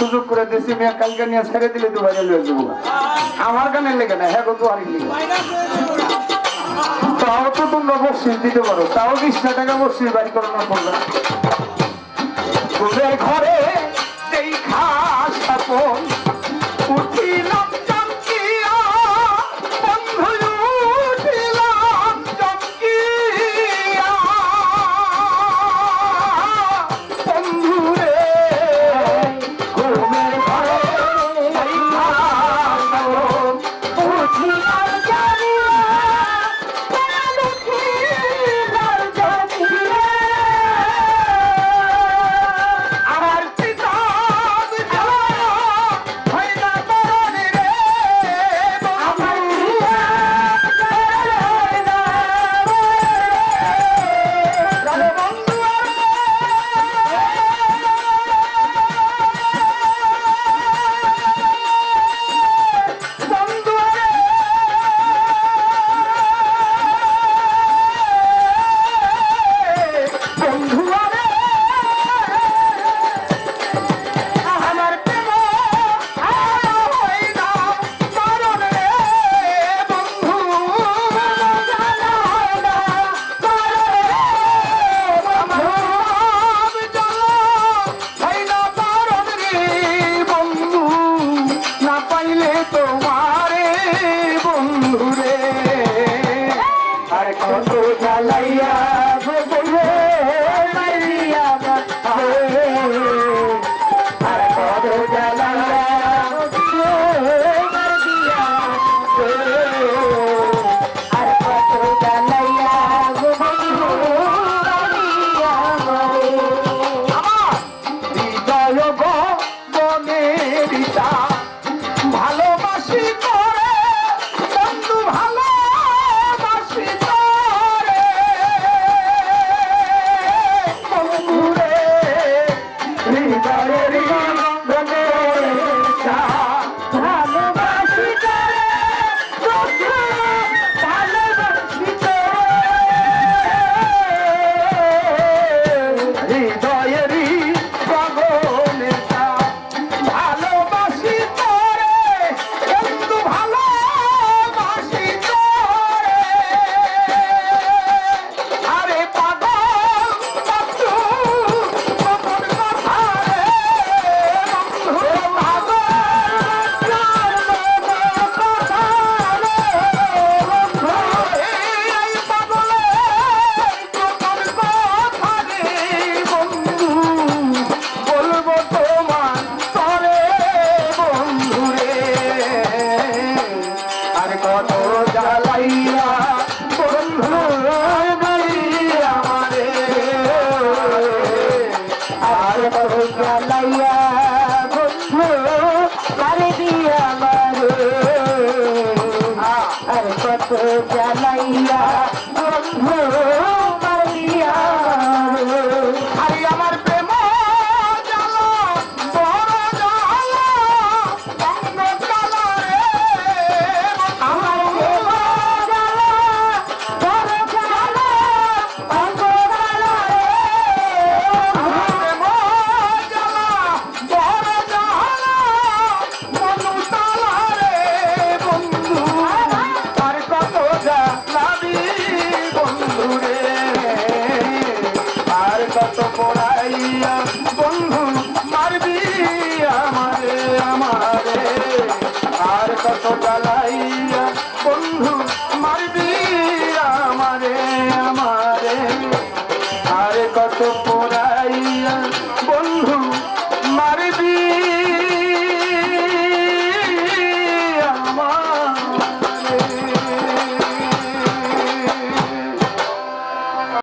সুযোগ করে দিছি মেয়ে কালকে নিয়ে ছেড়ে দিলে তো বাইরে লয়ে যাব। আমার গানের লেগে না হ্যাঁ তো দুয়ারি লেগে। তাও তো তোমরা বকশিস দিতে পারো, তাও বিশটা টাকা বকশিস বাড়ি করো না পড়বে ঘরে দেখা সাপন Stop. পার হইয়া লাইয়া কত পড়াইয়া, বন্ধু, মারবি আমারে আমারে। আর কত জ্বালাইয়া, বন্ধু, মারবি আমারে আমারে। আর কত